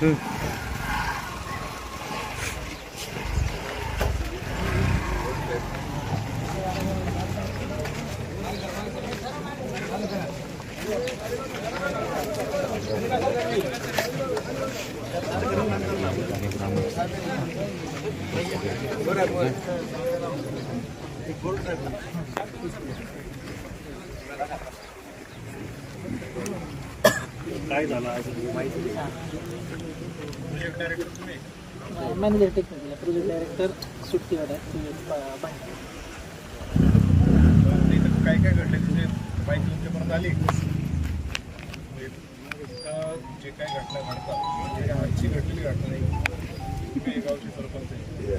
嗯 manager technical project director सुट्टीवर आहे काय काय घडलं तुझे बाईक तुमच्यापर्यंत आली जे काय घटना घडतात म्हणजे आजची घडलेली घटना नाही मी गावचे सरपंच आहे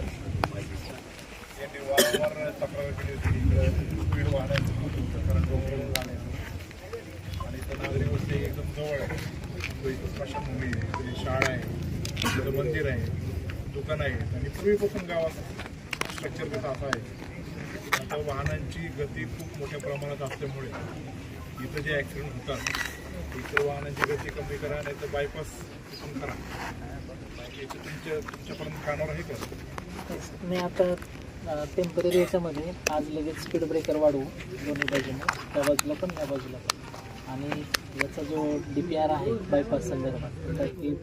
यांनी वारंवार तक्रार केली होती इकडं स्पीड वाहनाचं होतं कारण डोंगरावरून जाण्याचं आणि इथं नागरिक वस्ती एकदम जवळ आहे स्मशानभूमी आहे इथे शाळा आहे तिथं मंदिर आहे दुकानं आहेत. आणि पूर्वीपासून गावात स्ट्रक्चर कसं असं आहे आता वाहनांची गती खूप मोठ्या प्रमाणात असल्यामुळे इथं जे ॲक्सिडेंट होतात इतर वाहनांची गती कमी करा नाही तर बायपास तिथून करा याचं तुमच्या तुमच्यापर्यंत कानावर आहे का? नाही आता टेंपररी याच्यामध्ये आज लगेच स्पीड ब्रेकर वाढवू दोन्ही बाजूने त्या बाजूला पण या बाजूला पण. आणि याचा जो डी पी आर आहे बायपास संदर्भात तर की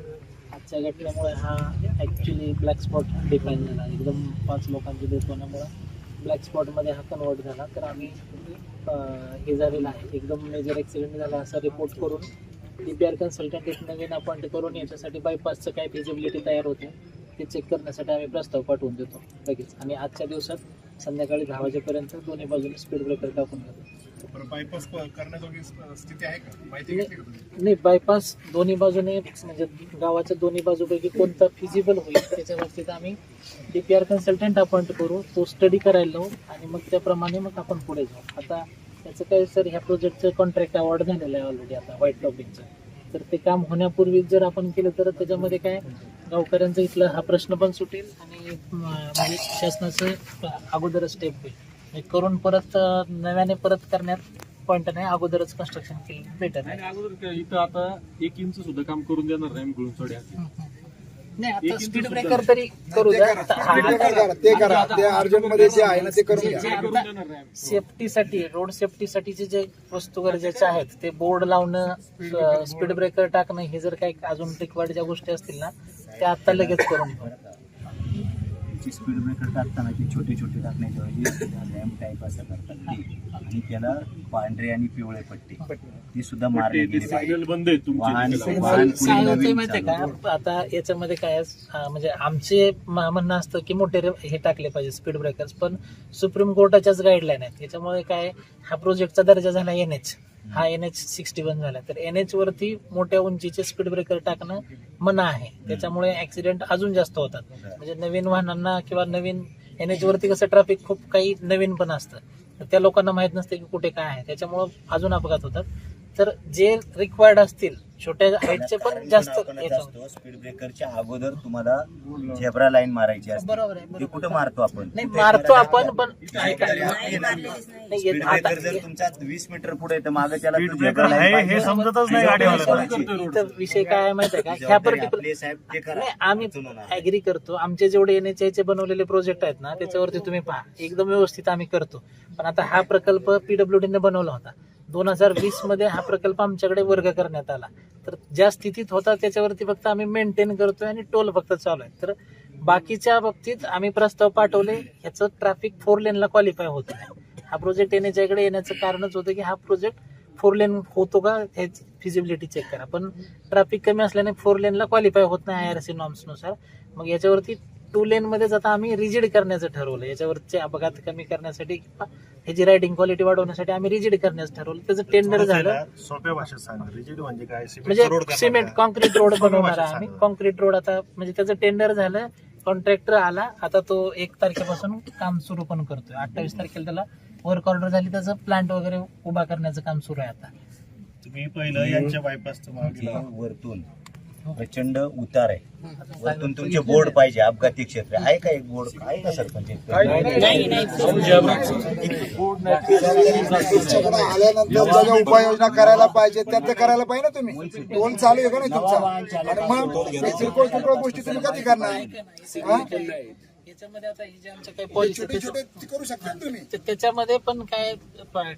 आजच्या घटनेमुळे हा ॲक्च्युली ब्लॅक स्पॉट डिफाईन झाला. एकदम पाच लोकांची डेथ होण्यामुळं ब्लॅक स्पॉटमध्ये हा कन्वर्ट झाला. तर आम्ही हे झालेलं आहे. एकदम मेजर ॲक्सिडेंट झाला असा रिपोर्ट करून डी पी आर कन्सल्टंट एक नवीन अपॉइंट करून याच्यासाठी बायपासचं काय फिजिबिलिटी तयार होते ते चेक करण्यासाठी आम्ही प्रस्ताव पाठवून देतो. लगेच. आणि आजच्या दिवसात संध्याकाळी दहा वाजेपर्यंत दोन्ही बाजूने स्पीड ब्रेकर टाकून घेतो बायपास करण्याजोगी स्थिती आहे का? माहिती नाही बायपास दोन्ही बाजूने म्हणजे गावाच्या दोन्ही बाजूपैकी कोणता फिजिबल होईल त्याच्या बाबतीत आम्ही D P R consultant appoint करू तो स्टडी करायला लावू आणि मग त्याप्रमाणे मग आपण पुढे जाऊ. आता त्याचं काय सर ह्या प्रोजेक्टचं कॉन्ट्रॅक्ट अवॉर्ड झालेलं आहे ऑलरेडी आता व्हाईट टॉपिकचं तर ते काम होण्यापूर्वी जर आपण केलं तर त्याच्यामध्ये काय गावकऱ्यांचा इथला हा प्रश्न पण सुटेल आणि म्हणजे शासनाचं अगोदरच स्टेप होईल. हे करून परत नव्याने परत करण्यात पॉईंट नाही. अगोदरच कन्स्ट्रक्शन केलं बेटर आणि अगोदर इथं आता एक इंच सुद्धा काम करून देणार नाही गुळून सोड्या. नाही आता स्पीड ब्रेकर तरी करू द्या. आता ते करा ते करा. ते अर्जंटमध्ये जे आहे ना ते करून घ्या. जे करून आता देणार नाही. आम्ही. सेफ्टीसाठी रोड सेफ्टीसाठीचे जे वस्तू गरजेचे आहेत ते बोर्ड लावणं स्पीड ब्रेकर टाकणं हे जर काही अजून टिकवाडच्या गोष्टी असतील ना त्या आता लगेच करून घेऊ स्पीड ब्रेकर टाकताना ते छोटे छोटे टाकण्याच्या ऐवजी रॅम्प टाईप असं करतात. ते आणि त्याला पांढरे आणि पिवळे पट्टे. ते सुद्धा मारले गेले पाहिजे. सिग्नल बंद आहे वाहन- तुमचे वाहन काय होतंय नवीन माहितीये चालू. का? आता याच्यामध्ये काय म्हणजे आमचे म- म्हणणं असतं की मोठे रे- हे टाकले पाहिजे स्पीड ब्रेकर्स पण सुप्रीम कोर्टाच्याच गाईडलाईन आहेत. याच्यामुळे काय हा प्रोजेक्टचा दर्जा झाला एन एच हा एन एच सिक्स्टी वन झाला. तर एन एच वरती मोठ्या उंचीचे स्पीड ब्रेकर टाकणं मना आहे. त्याच्यामुळे ऍक्सिडेंट अजून जास्त होतात. म्हणजे नवीन वाहनांना किंवा नवीन एन एच वरती कसं ट्रॅफिक खूप काही नवीन पण असतं. तर त्या लोकांना माहीत नसते की कुठे काय आहे. त्याच्यामुळं अजून अपघात होतात. तर जे रिक्वायर्ड असतील छोट्या हाईटचे पण जास्त आपण याच्यावर असतो स्पीड ब्रेकरच्या अगोदर तुम्हाला झेब्रा लाईन मारायची असते. बरोबर ते कुठं मारतो आपण? नाही मारतो आपण पण स्पीड ब्रेकर जर तुमच्या वीस मीटर पुढे तर मागे त्याला आहे हे. समजतच नाही गाडीवाल्याला. विषय काय आहे माहिती आहे का? ह्या जबाबदारी पर्टिक्युलर आपली साहेब ते करा. नाही आम्ही. ऍग्री करतो. आमचे जेवढे एन एच चे बनवलेले प्रोजेक्ट आहेत ना त्याच्यावरती तुम्ही पहा. एकदम व्यवस्थित आम्ही करतो. पण आता हा प्रकल्प पीडब्ल्यूडी ने बनवला होता. दोन हजार वीसमध्ये हा प्रकल्प आमच्याकडे वर्ग करण्यात आला. तर ज्या स्थितीत होता त्याच्यावरती फक्त आम्ही मेंटेन करतोय आणि टोल फक्त चालू आहे. तर बाकीच्या बाबतीत आम्ही प्रस्ताव पाठवले ह्याचं ट्रॅफिक फोर लेनला क्वालिफाय होत नाही. हा प्रोजेक्ट येण्याच्याकडे येण्याचं कारणच होतं की हा प्रोजेक्ट फोर लेन होतो का ह्याची फिजिबिलिटी चेक करा. पण ट्रॅफिक कमी असल्याने फोर लेनला क्वालिफाय होत नाही आय आर सी नॉर्म्सनुसार मग याच्यावरती टू लेनमध्ये जाता आता आम्ही रिजिड करण्याचं ठरवलं. याच्यावरचे अपघात कमी करण्यासाठी किंवा ह्याची रायडिंग क्वालिटी वाढवण्यासाठी आम्ही रिजिड करण्याचं ठरवलं. त्याचं टेंडर झालं. सोप्या भाषेत सांगा. रिजिड म्हणजे काय? म्हणजे सिमेंट कॉन्क्रीट रोड बनवणार आहे आम्ही. कॉन्क्रीट रोड आता म्हणजे त्याचं टेंडर झालं कॉन्ट्रॅक्टर आला आता तो एक तारखेपासून काम सुरू पण करतोय. अठ्ठावीस तारखेला त्याला वर्क ऑर्डर झाली त्याचं प्लांट वगैरे उभा करण्याचं काम सुरू आहे आता. तुम्ही पहिलं यांच्या बायपासचं जे. वरतून. प्रचंड उतार आहे. वरतून तुमचे बोर्ड पाहिजे अपघाती क्षेत्र. आहे का एक बोर्ड? आहे का सरपंच? आल्यानंतर ज्या उपाययोजना करायला पाहिजे त्या त्या करायला पाहिजे ना तुम्ही? टोल चालू आहे का नाही तुमचा? आणि मग किरकोळ किरकोळ गोष्टी तुम्ही कधी करणार? हा? याच्यामध्ये आता हे जे आमच्या काही पॉलिसी ते करू शकता ना तुम्ही? त्याच्यामध्ये पण काय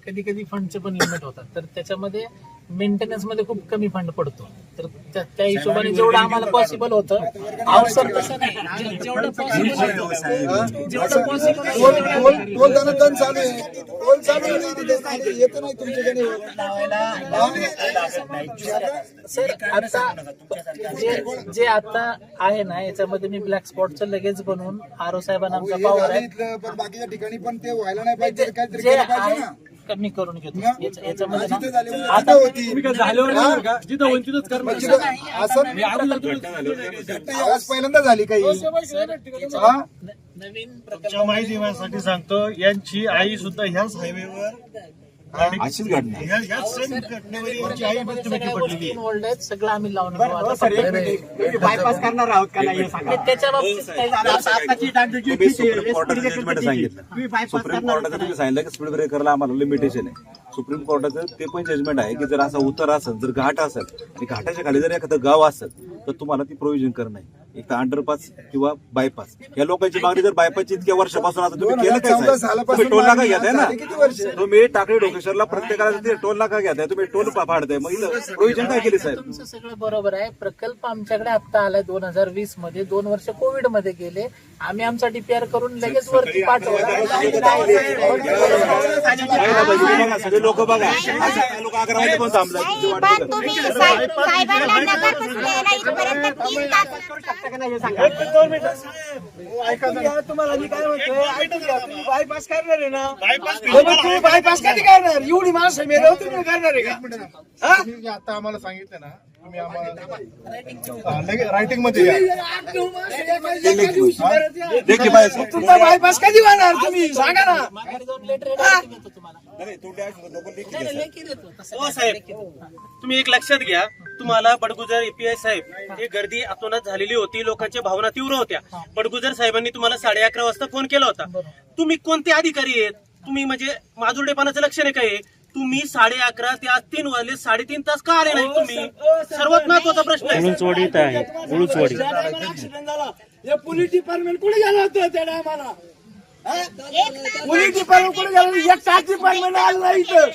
कधी कधी फंडचे पण लिमिट होतात. तर त्याच्यामध्ये मेंटेनन्समध्ये खूप कमी फंड पडतो. तर त्या त्या हिशोबाने जेवढं आम्हाला पॉसिबल होतं अवसर तसं नाही. जे- जेवढं पॉसिबल होतं जेवढं पॉसिबल टोल टोल टोल धनधन चालू आहे. टोल चालू आहे. ना, ते चालू आहे. येतं नाही तुमच्याकडे. सर आता जे जे आता आहे ना याच्यामध्ये मी ब्लॅक स्पॉटचं लगेच बनवून आरो साहेबांना आमचा हे पावर झालं आहे इथलं, पण बाकीच्या ठिकाणी पण ते व्हायला नाही पाहिजे जे काहीतरी जे केलं पाहिजे आहे ना कमी करून घेतो? याच्या- याच्यामध्ये ना म्हणजे आता तिथे होती. तुम्ही काय झाल्यावर नाही बरं का जिथं होईल तिथंच करणार. असं मी अगोदर तुला- घटना आज पहिल्यांदा झाली काही. हा? नवीन तुमच्या माहितीसाठी सांगतो यांची आई सुद्धा ह्याच हायवेवर अशीच घडना ह्या- ह्याच सेम घटनेवर यांची आई मृत्युमुखी सगळ्या पडलेली गोष्टी आहे. involved आहेत सगळं आम्ही लावून घेऊ आता फक्त- बायपास करणार आहोत का? नाही हे सांगा. आणि त्याच्या बाबतीत काही झालं आता आताची डागडुजी तुम्ही ठीक आहे, सुप्रीम कोर्टाचं speed जजमेंट breaker सांगितलं. bypass सुप्रीम करणार कोर्टाचं तुम्ही सांगितलं की स्पीड ब्रेकरला आम्हाला लिमिटेशन आहे. सुप्रीम कोर्टाचं ते पण जजमेंट आहे की जर असा उतार असेल जर घाट असेल आणि घाटाच्या खाली जर एखादं गाव असेल तर तुम्हाला ती प्रोव्हिजन करणं आहे एक तर अंडरपास किंवा बायपास या लोकांची मागणी जर बायपासची इतक्या वर्षापासून आता तुम्ही केलं काय साहेब? तुम्ही टोल नाका मागणी घेताय ना? तुम्ही टाकळी डोकेश्वरला प्रत्येकाला ते टोल नाका घेताय तुम्ही टोल फाडताय मग इथं प्रोव्हिजन काय केली साहेब तुमचं सगळं बरोबर आहे प्रकल्प आमच्याकडे आता आलाय दोन हजार वीसमध्ये दोन वर्ष कोविडमध्ये गेले आम्ही आमचा डीपीआर करून लगेच वरती पाठवला सगळे लोक बघा लोक अकरा पण थांबला नाही, पण तुम्ही साहेब- साहेबांना नगर बसलेला इथपर्यंत तीन तास तुम्हाला मी काय म्हणतोय ऐकून घ्या, तुम्ही बायपास करणार आहे ना? हो, मग तुम्ही बायपास कधी करणार? एवढी माणसं मेले तुम्ही करणार आहे का? तुम्ही जे आता आम्हाला सांगितलं ना तुम्ही आम्हाला रायटिंगमध्ये या. देखील बाय तुमचा बायपास कधी होणार तुम्ही? सांगा ना. माघारी जाऊन लेटर देतो तुम्हाला. नाही, नाही, लेखी देतो तसं हो काय साहेब. लेखी देतो. तुम्ही एक लक्षात घ्या. तुम्हाला बडगुजर एपीआय साहेब हे गर्दी आतोनात झालेली होती. लोकांच्या भावना तीव्र होत्या. बडगुजर साहेबांनी तुम्हाला साडे अकरा वाजता फोन केला होता. तुम्ही कोणते अधिकारी आहेत? तुम्ही म्हणजे माजुरडेपणाचं लक्षण आहे काय तुम्ही साडे अकरा ते आज तीन वाजले साडेतीन तास का आले नाही तुम्ही? सर्वात महत्त्वाचा प्रश्न आहे. ऍक्सिडेंट झाला. हे पोलीस डिपार्टमेंट कुठे गेलं होतं त्या टायमाला पोलीस डिपार्टमेंट कुठे गेलं? एक तास डिपार्टमेंट आलं नाही इथं.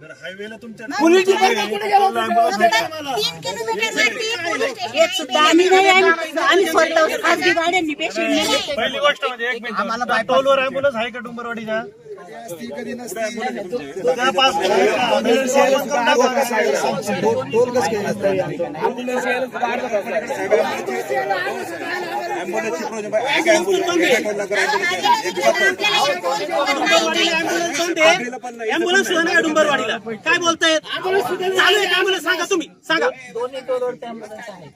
हायवेला तुमच्या पोलीस डिपार्टमेंट कुठे गेलं होतं त्या टायमाला तीन किलोमीटरवरती पोलीस स्टेशन आहे. आम्ही नाही आम्ही आम्ही स्वतः खासगी गाड्यांनी पेशंट नेले. पहिली गोष्ट म्हणजे एक मिनिट. टोलवर ॲम्ब्युलन्स आहे का डुंबरवाडीच्या? ती कधी नसती त्या पाच टोल कसं केलं असतं? अँब्युलन्स सुद्धा नाही डुंबरवाडीला काय बोलतायत चालू आहे? अँब्युलन्स सांगा तुम्ही सांगा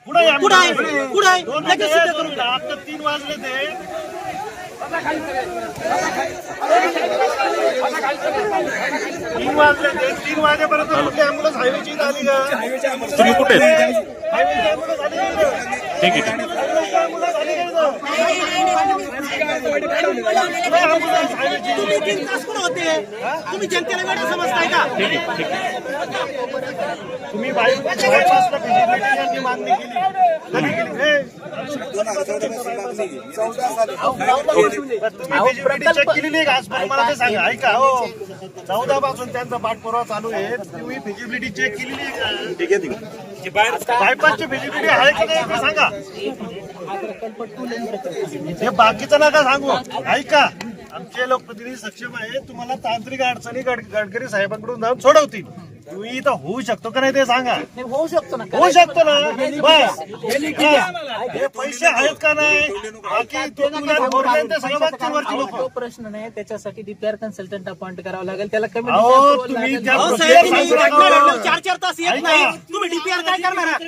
कुठं आहे? कुठं आहे द्या. आता तीन वाजले ते. तीन वाजले ते तीन वाजेपर्यंत कुठली अँब्युलन्स हायवेची इथं आली का? तुम्ही कुठे हायवेची अँब्युलन्स आली का इथं? ठीक आहे हायवेची अँब्युलन्स आली का इथं? अँब्युलन्स हायवेची तुम्ही तीन तास कुठं होते? तुम्ही जनतेला वेळ समजताय का? तुम्ही मागणी केली. कधी केली हे, तुम्ही फिजिबिलिटी चेक केलेली आहे का? आजपर्यंत मला ते सांगा. ऐका हो. चौदा पासून त्यांचा पाठपुरावा चालू आहे. तुम्ही फिजिबिलिटी चेक केलेली आहे का? ठीक आहे ठीक बायपासची फिजिबिलिटी आहे की नाही ते सांगा. हा बाकीचं नका सांगू. ऐका. आमचे लोकप्रतिनिधी सक्षम आहे तुम्हाला तांत्रिक अडचणी गड- गडकरी साहेबांकडून जाऊन सोडवतील. तुम्ही इथं होऊ शकतो का नाही ते सांगा. होऊ शकतो ना. होऊ शकतो ना. बस. हे पैसे आहेत का नाही? बाकी तो ते सगळं लोक. तो प्रश्न नाही त्याच्यासाठी डीपीआर कन्सल्टंट अपॉइंट करावा लागेल. त्याला कमी अहो, तुम्ही. त्या साहेब तुम्ही सांगू चार चार तास येत नाही. तुम्ही डीपीआर काय करणार?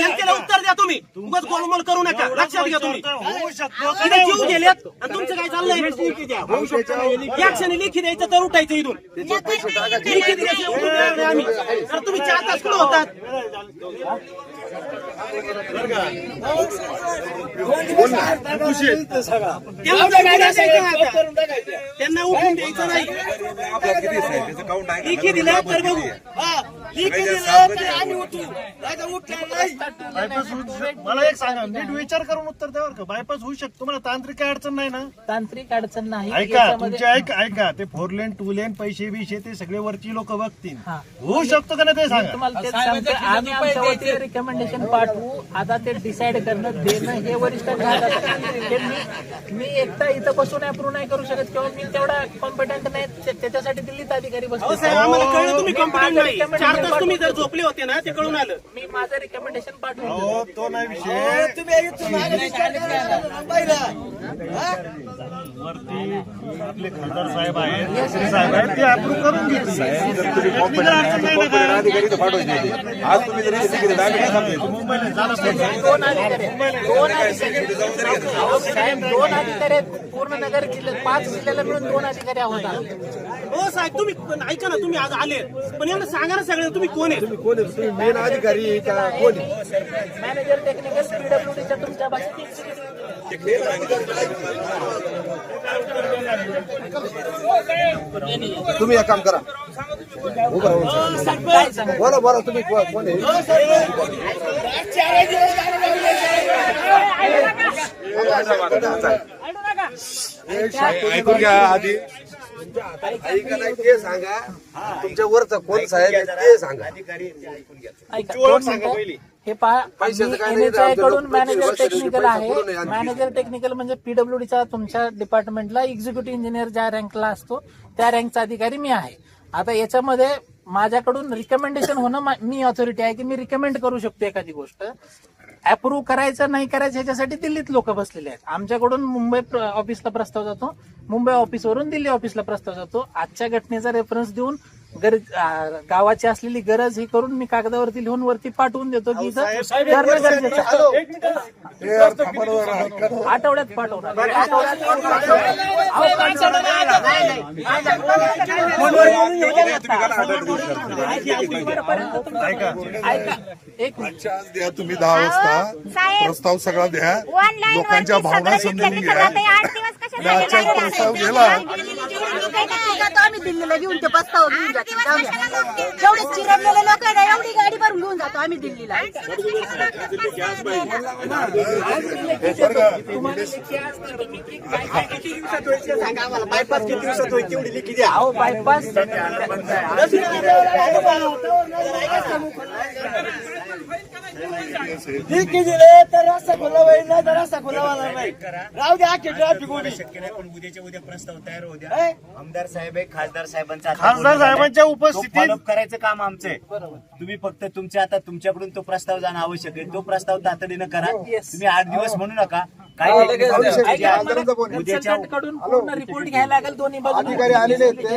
जनतेला उत्तर द्या तुम्ही. उगाच गोलमोल करू नका. लक्षात घ्या तुम्ही. होऊ शकतो का इथे नाही? जीव होऊ गेलेत आणि तुमचं काय चाललंय? या क्षणी लेखी द्यायचं तर उठायचं इथून. लेखी उठून. तुम्ही. तर तुम्ही चार तास कुठं होतात? त्यांना उठून द्यायचं नाही. दिलं? तर बघू. हा, लिखी दिलं तर आम्ही उठू. नाही तर उठणार नाही. बायपास होऊ मला एक सांगा नीट विचार करून उत्तर द्यावर का? बायपास होऊ शकतो. मला तांत्रिक काय अडचण नाही ना? तांत्रिक अडचण नाही. ऐका याच्यामध्ये- तुमचे ऐका ऐका. ते फोर लेन टू लेन पैसे बिशे ते सगळे वरची लोक बघतील. हा. होऊ शकतो का नाही ते सांगा? तुम्हाला तेच सांगतो आम्ही आमच्या वतीने रिकमेंडेशन पाठवू. आता ते डिसाईड करणं देणं हे वरिष्ठांच्या हातात आहे. हे मी मी एकटा इथं बसून अप्रूव्ह नाही करू शकत. किंवा मी तेवढा कॉम्पिटंट नाही त्या- त्याच्यासाठी दिल्लीत अधिकारी साहेब आम्हाला कळलं तुम्ही मी कॉम्पिटंट माझं नाही. recommendation चार तास तुम्ही जर. झोपले होते ना ते कळून आलं मी माझं रिकमेंडेशन पाठवून हो तो नाही विषय तुम्ही इथून विचार मुंबईला हा? वरती आपले खासदार साहेब आहेत मंत्री साहेब आहेत ते अप्रूव्ह करून घेतील Technical अडचण नाही ना काय? आज तुम्ही जरी किती केलं, आम्ही काय सांगतो? मुंबईला झालं पाहिजे. दोन अधिकारी आहेत. दोन अधिकारी अहो, साहेब दोन अधिकारी आहेत पूर्ण नगर जिल्ह्यात पाच जिल्ह्याला मिळून दोन अधिकारी आहोत आम्ही. हो साहेब तुम्ही पण ऐका ना तुम्ही आज आले पण यांना सांगा ना सगळ्यांना तुम्ही कोण आहे? मॅनेजर टेक्निकल पीडब्ल्यूडीच्या तुमच्या भाषेत तुम्ही एक काम करा. सांगा. बोला बोला तुम्ही कोण आहे? ऐकून घ्या आधी. ऐका नाही ते सांगा. तुमच्या वरचा कोण साहेब आहे ते सांगा. ऐका, दोन मिनिटं. हे पहा पैशाचं काय नाही, NHI आमच्या कडून लोक- मॅनेजर वर्षाचे टेक्निकल पैसे आहे. आणखी. मॅनेजर टेक्निकल म्हणजे पीडब्ल्यूडीचा तुमच्या डिपार्टमेंटला एक्झिक्युटिव्ह इंजिनियर ज्या रँकला असतो त्या रँकचा अधिकारी मी आहे. आता याच्यामध्ये माझ्याकडून रिकमेंडेशन होणं मा- मी ऑथॉरिटी आहे की मी रिकमेंड करू शकतो एखादी गोष्ट. अप्रूव्ह करायचं नाही करायचं ह्याच्यासाठी दिल्लीत लोक बसलेले आहेत. आमच्याकडून मुंबई ऑफिसला प्रस्ताव जातो. मुंबई ऑफिसवरून दिल्ली ऑफिसला प्रस्ताव जातो. आजच्या घटनेचा रेफरन्स देऊन गरज आ, गावाची असलेली गरज ही करून मी कागदावरती लिहून वरती पाठवून देतो की इथं करणं गरजेचं आहे. आठवड्यात पाठवणार. ऐका एक मिनिट. द्या तुम्ही दहा वाजता. प्रस्ताव सगळा द्या. लोकांच्या भावना समजून घ्या आणि आजचा प्रस्ताव गेला आम्ही दिल्लीला घेऊन ते प्रस्ताव घेऊन जातो. जाऊ द्या. जेवढे चिरडलेले लोक आहे ना एवढी गाडी भरून घेऊन जातो आम्ही दिल्लीला. बायपास किती दिवसात होईल तेवढी लिखी द्या. अहो बायपास. लिखी दिले तर रस्ता खुला होईल ना तर रस्ता खुला होणार नाही राहू द्या आखी ट्रॅफिक उभी शक्य नाही पण उद्याच्या उद्या प्रस्ताव तयार होऊ द्या हे? आमदार साहेब आहे खासदार साहेबांचा. साहेबांच्या उपस्थितीत करायचं काम आमचं आहे. तुम्ही फक्त तुमच्या आता तुमच्याकडून तो प्रस्ताव जाणं आवश्यक आहे. तो प्रस्ताव तातडीनं करा. तुम्ही आठ दिवस म्हणू नका. काय उद्याच्या रिपोर्ट घ्यायला लागेल दोन्ही बाजू अधिकारी आलेले आहेत ते.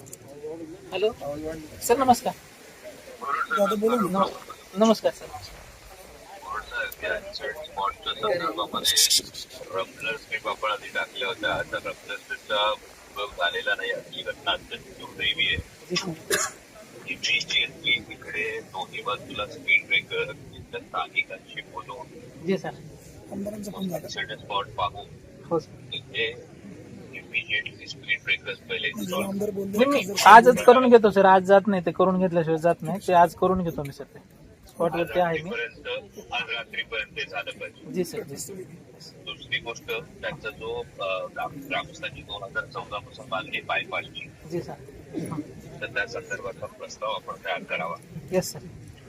हॅलो. सर नमस्कार. नम- नमस्कार सर. आधी टाकल्या होत्या आता रमजानचा उपयोग झालेला नाही ही घटना अत्यंत दुर्दैवी आहे ही BGSP तिकडे दोन्ही बाजूला स्पीड ब्रेकर तिथल्या स्थानिकांशी बोलून जी सर. इन्सिडेंट स्पॉट पाहून हो तिथे आजच करून घेतो सर आज जात नाही ते करून घेतल्याशिवाय जात नाही. ते आज करून घेतो मी सर ते स्पॉटवरती आहे मी. पर्यंत आज रात्रीपर्यंत ते झालं पाहिजे. जी सर जी. सर दुसरी गोष्ट त्यांचा जो ग्रामस्थांची दोन हजार चौदा पासून मागणी बायपासची जी सर तर त्या संदर्भातला प्रस्ताव आपण तयार करावा. येस सर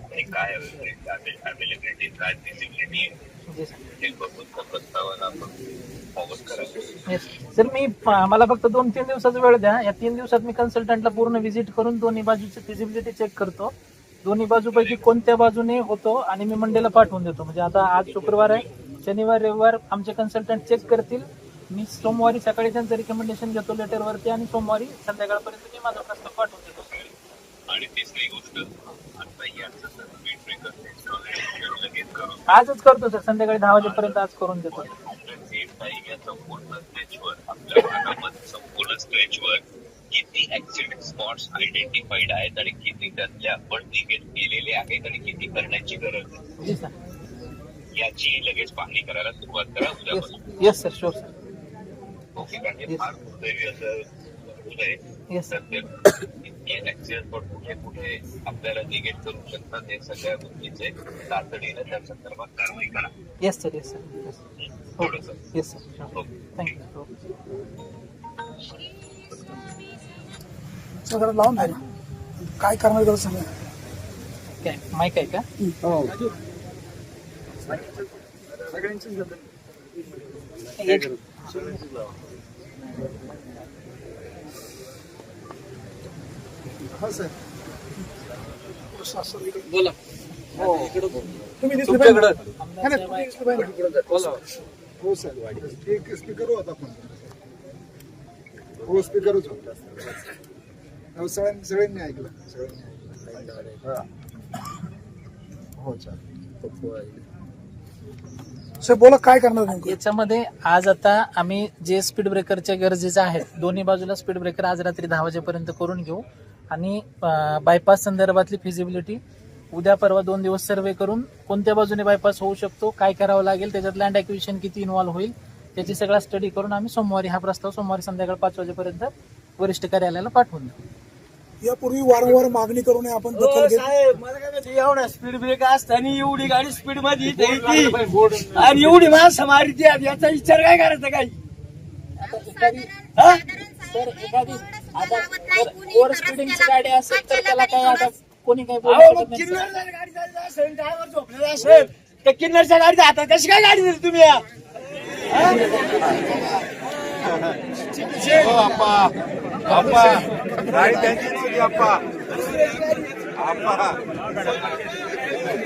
आणि काय अवेलेबिलिटी काय फिजिबिलिटी आहे? जी सर हे बघून त्या प्रस्तावाला आपण सर मी मला फक्त दोन तीन दिवसाचा वेळ द्या. या तीन दिवसात मी कन्सल्टंटला पूर्ण व्हिजिट करून दोन्ही बाजूची फिजिबिलिटी चेक करतो. दोन्ही बाजूपैकी कोणत्या बाजूने होतो आणि मी मंडेला पाठवून देतो. म्हणजे आता आज शुक्रवार आहे. शनिवार रविवार आमचे कन्सल्टंट चेक करतील. मी सोमवारी सकाळी त्यांचं रिकमेंडेशन घेतो लेटरवरती आणि सोमवारी संध्याकाळपर्यंत मी माझा प्रस्ताव पाठवून देतो. आणि तिसरी गोष्ट आजच करतो सर संध्याकाळी दहा वाजेपर्यंत आज करून देतो. या संपूर्ण स्ट्रेचवर आपल्या भागामध्ये संपूर्ण स्ट्रेचवर किती ऍक्सिडेंट स्पॉट्स आयडेंटिफाईड आहेत आणि किती त्यातले आपण निगेट केलेले आहेत आणि किती करण्याची गरज आहे. याची लगेच पाहणी करायला सुरुवात करा येस उद्यापासून yes sir sure sir okay कारण हे फार दुर्दैवी असं होत आहे सर इतके ऍक्सिडेंट स्पॉट कुठे कुठे आपल्याला निगेट करू शकतात हे सगळ्या गोष्टीचे तातडीनं त्या संदर्भात कारवाई करा. Yes sir. Yes sir yes थोडंसं yes sir okay thank you सगळं लावून द्या. काय करणार त्याला सांगा. काय माईक आहे का? बोला. तुम्ही दिसले पाहिजे. ना. नाही, नाही, तुम्ही दिसले पाहिजे. ना. हो सर एक स्पीकर होता पण हो स्पीकरच होता. हो, सगळ्यांनी सगळ्यांनी ऐकलं. सगळ्यांनी ऐकलं. हा. हो चालेल. साहेब बोला काय करणार नेमकं? याच्यामध्ये आज आता आम्ही जे स्पीड ब्रेकरचे गरजेचे आहेत दोन्ही बाजूला स्पीड ब्रेकर आज रात्री दहा वाजेपर्यंत करून घेऊ. आणि बायपास संदर्भातली फिजिबिलिटी उद्या परवा दोन दिवस सर्वे करून कोणत्या बाजूने बायपास होऊ शकतो काय करावं लागेल त्याच्यात लँड ॲक्विशन किती इन्व्हॉल्व्ह होईल त्याची सगळा स्टडी करून आम्ही सोमवारी हा प्रस्ताव सोमवारी संध्याकाळ पाच वाजेपर्यंत वरिष्ठ कार्यालयाला पाठवून देऊ. यापूर्वी वारंवार मागणी करून आपण एवढा स्पीड ब्रेक असताना एवढी गाडी स्पीडमध्ये आणि एवढी माणसं मारती याचा विचार काय करायचा काही? आता ओव्हर स्पीडिंगची गाडी असेल तर त्याला काय आता कोणी काही बोलू शकत गाडी चालली असेल ड्रायव्हर झोपलेला असेल तर किन्नरच्या गाडीच्या हातात कशी काय गाडी दिली तुम्ही? या? आहोत. त्याचं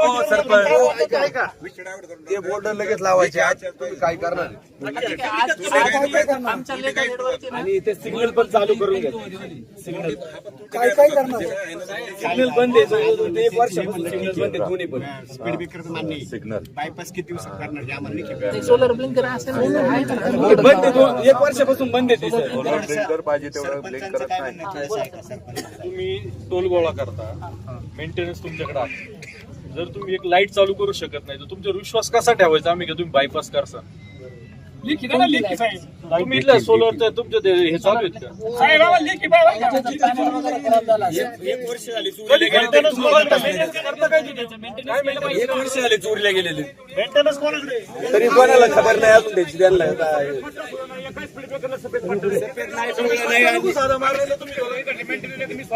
हे. ते बोर्ड लगेच लावायचे. आज तुम्ही काय करणार? आणि इथे सिग्नल पण चालू करून सिग्नल काय काय करणार? सिग्नल बंद आहे ते एक वर्षापासून सिग्नल बंद आहे दोन्ही पण. स्पीड ब्रेकर मान्य सिग्नल बायपास किती दिवसात करणार हे आम्हाला ते सोलर ब्लिंकर असेल. बंद एक वर्षापासून बंद आहे ते सर ब्लेंडर पाहिजे तेवढं ब्लेक करत नाही. तुम्ही टोल गोळा करता. मेंटेनन्स तुमच्याकडे आहे. जर तुम्ही एक लाइट चालू करू शकत नाही तर तुमच्यावर विश्वास कसा ठेवायचा? आम्ही का तुम्ही बायपास करसा तुम्ही इथलं सोलर तुमचं ते हे चालू आहेत का? एक वर्ष झाली चोरीला गेले. Maintenance कोणाला करता काय तुम्ही? काय maintenance? एक वर्ष झाले चोरीला गेलेले. कोणाकडे? तरी कोणाला खबर नाही अजून त्याची त्यांना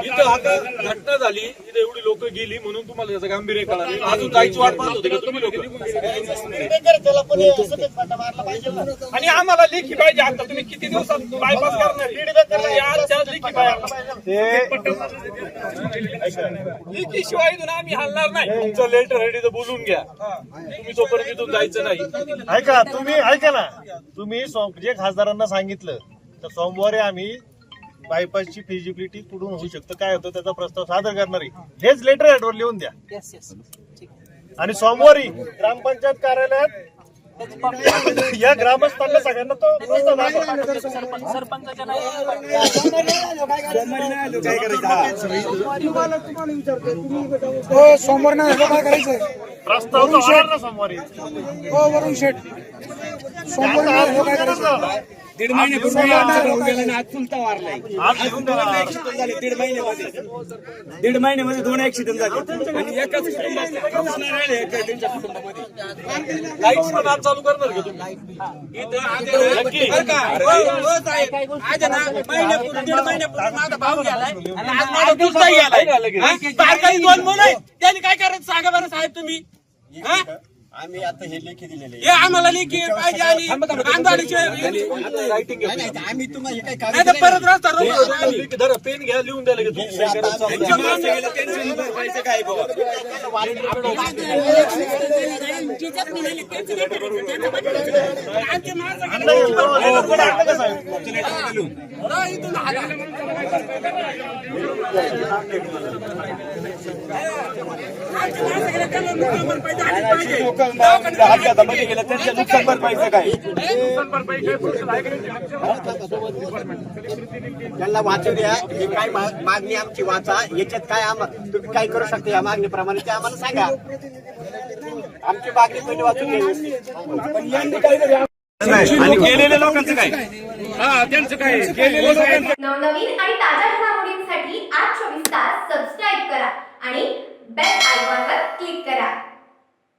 इथं आता घटना झाली. इथे एवढी लोक गेली म्हणून तुम्हाला त्याचं गांभीर्य कळालं. अजून जायची वाट पाहत होते का तुम्ही लोक? आणि आम्हाला लेखी पाहिजे आता. तुम्ही किती दिवसात बायपास करणार? लेखी शिवाय इथून आम्ही हलणार नाही. तुमचं लेटर रेडी तर बोलून घ्या. तुम्ही तोपर्यंत इथून जायचं नाही. ऐका तुम्ही ऐका ना. तुम्ही सो- जे खासदारांना सांगितलं तर सोमवारी आम्ही बायपासची फिजिबिलिटी कुठून होऊ शकतं काय होतं त्याचा प्रस्ताव सादर करणार आहे. हेच लेटर हेडवर लिहून द्या. ठीक. आणि सोमवारी ग्रामपंचायत कार्यालयात या ग्रामस्थांना सगळ्यांना तो सरपंचाच्या हो सोमवार नाही काय ना सोमवारी. हो वरून शेठ. सोमवार काय करायचं दीड महिन्यापूर्वी आमचा भाऊ गेला आणि आज चुलता वारलाय आज दोन ऍक्सिडेंट झाले दीड महिन्यामध्ये. दीड महिन्यामध्ये दोन ऍक्सिडेंट झाले. आणि एकाच राहिले त्यांच्या कुटुंबामध्ये. लाइट पण आज चालू करणार का तुम्ही? इथं आज आहे. ना, बरं का? साहेब. आज आहे ना, महिन्यापूर्वी, दीड महिन्यापूर्वी माझा भाऊ गेलाय. आणि आज माझा चुलता गेलाय. हा? बारकाई दोन मुलं आहेत. त्यांनी काय करायचं सांगा बरं साहेब तुम्ही? हा? आम्ही आता हे लेखी दिलेले हे आम्हाला लेखी पाहिजे आणि आंधळीचे आम्ही तुम्हाला हे काय नाही तर परत रस्ता रोखू आम्ही. धरा पेन घ्या लिहून द्यायला की तुम्ही काय करायचं चालू त्यांच्या माणसं गेलं, त्यांचं भरपाईचं काय बुवा? आमच्या गेलं. त्यांना नुकसान भरपाईचं काय वाचू द्या ही काय मागणी आमची वाचा. याच्यात काय आम- तुम्ही काय करू शकता या मागणीप्रमाणे ते आम्हाला सांगा. आमची मागणी पहिले वाचून घ्या. पण यांनी काहीतरी आणि गेलेल्या लोकांचं काय? हा त्यांचं काय? गेलेल्या लोकांचं नवनवीन आणि ताज्या घडामोडींसाठी आज चोवीस तास सबस्क्राईब करा आणि बेल आयकॉनवर क्लिक करा.